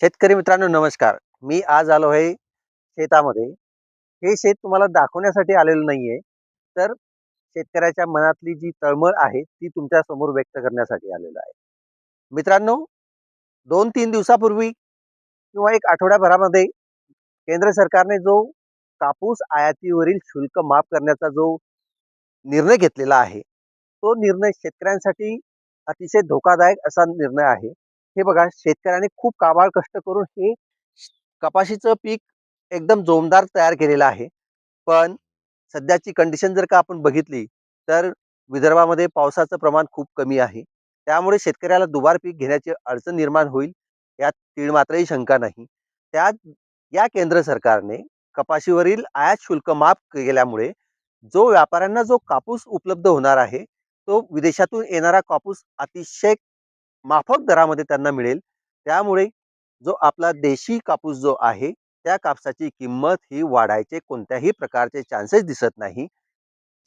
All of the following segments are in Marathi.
शेतकरी मित्रांनो नमस्कार. मी आज आलो आहे शेतामध्ये. हे शेत तुम्हाला दाखवण्यासाठी आलेलं नाहीये. तर शेतकऱ्याच्या मनातली जी तळमळ आहे ती तुमच्यासमोर व्यक्त करण्यासाठी आलेलं आहे. मित्रांनो दोन तीन दिवसापूर्वी किंवा एक आठवड्याभरामध्ये केंद्र सरकारने जो कापूस आयातीवरील शुल्क माफ करण्याचा जो निर्णय घेतलेला आहे तो निर्णय शेतकऱ्यांसाठी अतिशय धोकादायक असा निर्णय आहे. हे बघा शेतकऱ्याने खूप काबाळ कष्ट करून हे कपाशीचं पीक एकदम जोमदार तयार केलेलं आहे. पण सध्याची कंडिशन जर का आपण बघितली तर विदर्भामध्ये पावसाचं प्रमाण खूप कमी आहे. त्यामुळे शेतकऱ्याला दुबार पीक घेण्याची अडचण निर्माण होईल यात तीळ मात्रही शंका नाही. त्यात या केंद्र सरकारने कपाशीवरील आयात शुल्क माफ केल्यामुळे जो व्यापाऱ्यांना जो कापूस उपलब्ध होणार आहे तो विदेशातून येणारा कापूस अतिशय माफक दरामध्ये त्यांना मिळेल. त्यामुळे जो आपला देशी कापूस जो आहे त्या कापसाची किंमत ही वाढायचे कोणत्याही प्रकारचे चान्सेस दिसत नाही.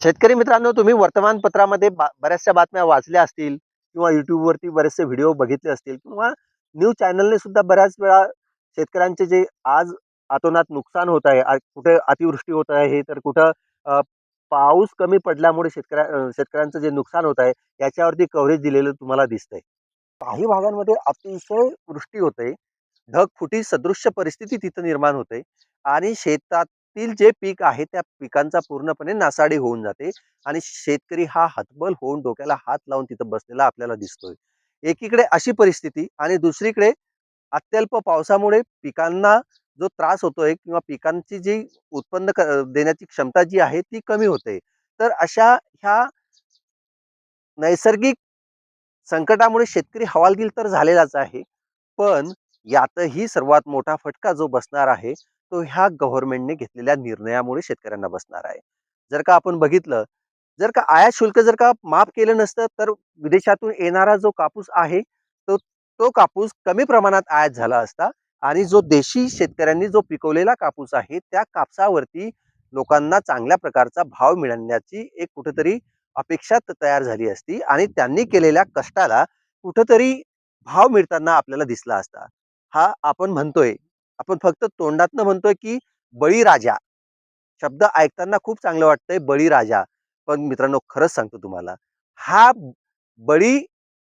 शेतकरी मित्रांनो तुम्ही वर्तमानपत्रामध्ये बा बऱ्याचशा बातम्या वाचल्या असतील किंवा युट्यूबवरती बरेचसे व्हिडिओ बघितले असतील किंवा न्यूज चॅनलने सुद्धा बऱ्याच वेळा शेतकऱ्यांचे जे आज आतोनात नुकसान होत आहे कुठे अतिवृष्टी होत आहे तर कुठं पाऊस कमी पडल्यामुळे शेतकऱ्या शेतकऱ्यांचं जे नुकसान होत आहे याच्यावरती कव्हरेज दिलेलं तुम्हाला दिसतंय. काही भागांमध्ये अतिशय वृष्टी होते. ढगफुटी सदृश्य परिस्थिती तिथं निर्माण होते आणि शेतातील जे पीक आहे त्या पिकांचा पूर्णपणे नासाडी होऊन जाते आणि शेतकरी हा हतबल होऊन डोक्याला हात लावून तिथं बसलेला आपल्याला दिसतोय. एकीकडे अशी परिस्थिती आणि दुसरीकडे अत्यल्प पावसामुळे पिकांना जो त्रास होतोय किंवा पिकांची जी उत्पन्न देण्याची क्षमता जी आहे ती कमी होते. तर अशा ह्या नैसर्गिक संकटामुळे शेतकरी हवालदिल तर झालेलाच आहे. पण यातही सर्वात मोठा फटका जो बसणार आहे तो ह्या गव्हर्नमेंटने घेतलेल्या निर्णयामुळे शेतकऱ्यांना बसणार आहे. जर का आपण बघितलं जर का आयात शुल्क जर का माफ केलं नसतं तर विदेशातून येणारा जो कापूस आहे तो तो कापूस कमी प्रमाणात आयात झाला असता आणि जो देशी शेतकऱ्यांनी जो पिकवलेला कापूस आहे त्या कापसावरती लोकांना चांगल्या प्रकारचा भाव मिळण्याची एक कुठेतरी अपेक्षा तयार झाली असती आणि त्यांनी केलेल्या कष्टाला कुठंतरी भाव मिळताना आपल्याला दिसला असता. हा आपण म्हणतोय आपण फक्त तोंडातनं म्हणतोय की बळीराजा. शब्द ऐकताना खूप चांगलं वाटतंय बळीराजा. पण मित्रांनो खरंच सांगतो तुम्हाला हा बळी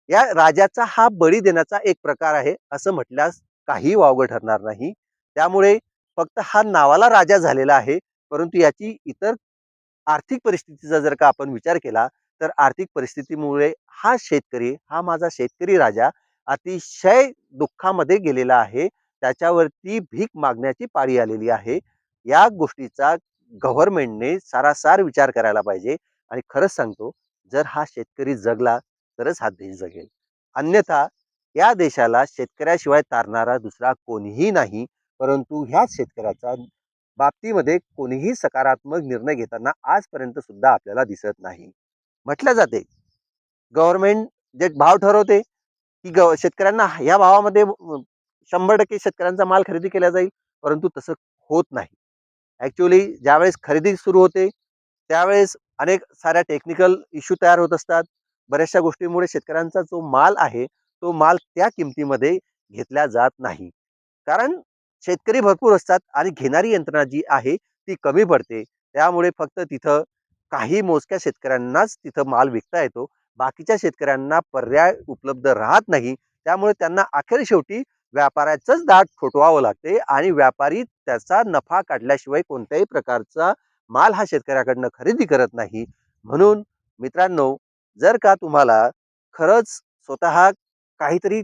या राजाचा हा बळी देण्याचा एक प्रकार आहे असं म्हटल्यास काही वावगं ठरणार नाही. त्यामुळे फक्त हा नावाला राजा झालेला आहे परंतु याची इतर आर्थिक परिस्थितीचा जर का आपण विचार केला तर आर्थिक परिस्थितीमुळे हा शेतकरी हा माझा शेतकरी राजा अतिशय दुःखामध्ये गेलेला आहे. त्याच्यावरती भीक मागण्याची पाळी आलेली आहे. या गोष्टीचा गव्हर्नमेंटने सारासार विचार करायला पाहिजे आणि खरंच सांगतो जर हा शेतकरी जगला तरच हा देश जगेल. अन्यथा या देशाला शेतकऱ्याशिवाय तारणारा दुसरा कोणीही नाही परंतु ह्याच शेतकऱ्याचा बाबतीमध्ये कोणीही सकारात्मक निर्णय घेताना आजपर्यंत सुद्धा आपल्याला दिसत नाही. म्हटलं जाते. गव्हर्नमेंट जे भाव ठरवते की ग शेतकऱ्यांना या भावामध्ये शंभर टक्के शेतकऱ्यांचा माल खरेदी केला जाईल परंतु तसं होत नाही. ॲक्च्युली ज्यावेळेस खरेदी सुरू होते त्यावेळेस अनेक साऱ्या टेक्निकल इश्यू तयार होत असतात. बऱ्याचशा गोष्टींमुळे शेतकऱ्यांचा जो माल आहे तो माल त्या किमतीमध्ये घेतला जात नाही. कारण शेतकरी भरपूर असतात आणि घेणारी यंत्रणा जी आहे ती कमी पडते. त्यामुळे फक्त तिथं काही मोजक्या शेतकऱ्यांनाच तिथं माल विकता येतो. बाकीच्या शेतकऱ्यांना पर्याय उपलब्ध राहत नाही. त्यामुळे त्यांना अखेर शेवटी व्यापाऱ्याचंच दाट ठोठवावं लागते आणि व्यापारी त्याचा नफा काढल्याशिवाय कोणत्याही प्रकारचा माल हा शेतकऱ्याकडनं खरेदी करत नाही. म्हणून मित्रांनो जर का तुम्हाला खरंच स्वतः काहीतरी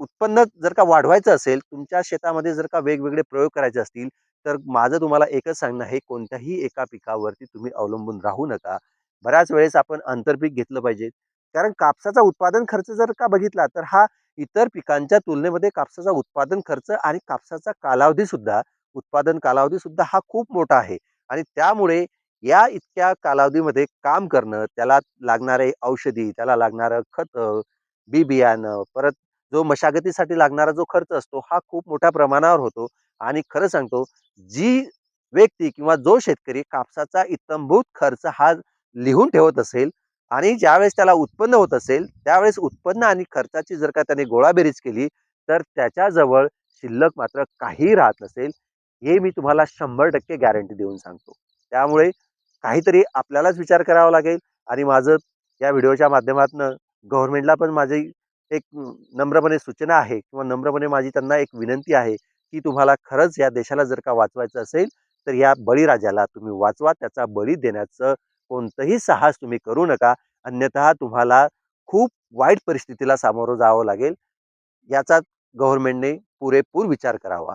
उत्पन्न जर का वाढवायचं असेल तुमच्या शेतामध्ये जर का वेगवेगळे प्रयोग करायचे असतील तर माझं तुम्हाला एकच सांगणं आहे कोणत्याही एका पिकावरती तुम्ही अवलंबून राहू नका. बऱ्याच वेळेस आपण आंतरपीक घेतलं पाहिजे. कारण कापसाचा उत्पादन खर्च जर का बघितला तर हा इतर पिकांच्या तुलनेमध्ये कापसाचा उत्पादन खर्च आणि कापसाचा कालावधी सुद्धा उत्पादन कालावधी सुद्धा हा खूप मोठा आहे. आणि त्यामुळे या इतक्या कालावधीमध्ये काम करणं त्याला लागणारे औषधी त्याला लागणारं खत बी बियाणं परत जो मशागतीसाठी लागणारा जो खर्च असतो हा खूप मोठ्या प्रमाणावर होतो. आणि खरं सांगतो जी व्यक्ती किंवा जो शेतकरी कापसाचा इतंभूत खर्च हा लिहून ठेवत असेल आणि ज्यावेळेस त्याला उत्पन्न होत असेल त्यावेळेस उत्पन्न आणि खर्चाची जर का त्याने गोळाबेरीज केली तर त्याच्याजवळ शिल्लक मात्र काही राहत नसेल हे मी तुम्हाला शंभर टक्के गॅरंटी देऊन सांगतो. त्यामुळे काहीतरी आपल्यालाच विचार करावा लागेल आणि माझं या व्हिडिओच्या माध्यमातून गव्हर्नमेंटला पण माझी एक नम्रपणे सूचना आहे किंवा नम्रपणे माझी त्यांना एक विनंती आहे की तुम्हाला खरंच या देशाला जर का वाचवायचं असेल तर या बळीराजाला तुम्ही वाचवा. त्याचा बळी देण्याचं कोणतंही साहस तुम्ही करू नका. अन्यथा तुम्हाला खूप वाईट परिस्थितीला सामोरं जावं लागेल. याचा गव्हर्नमेंटने पुरेपूर विचार करावा.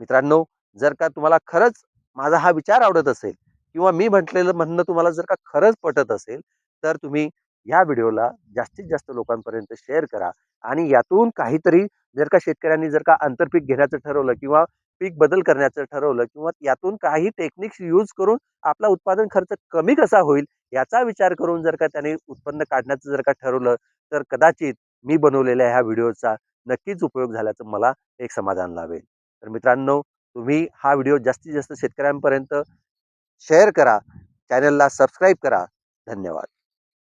मित्रांनो जर का तुम्हाला खरंच माझा हा विचार आवडत असेल किंवा मी म्हटलेलं म्हणणं तुम्हाला जर का खरंच पटत असेल तर तुम्ही या व्हिडिओला जास्तीत जास्त लोकांपर्यंत शेअर करा आणि यातून काहीतरी जर का शेतकऱ्यांनी जर का आंतरपीक घेण्याचं ठरवलं किंवा पीक बदल करण्याचं ठरवलं किंवा यातून काही टेक्निक्स यूज करून आपला उत्पादन खर्च कमी कसा होईल याचा विचार करून जर का त्याने उत्पन्न काढण्याचं जर का ठरवलं तर कदाचित मी बनवलेल्या ह्या व्हिडिओचा नक्कीच उपयोग झाल्याचं मला एक समाधान लावेल तर मित्रांनो तुम्ही हा व्हिडिओ जास्तीत जास्त शेतकऱ्यांपर्यंत शेअर करा चॅनलला सबस्क्राईब करा. धन्यवाद.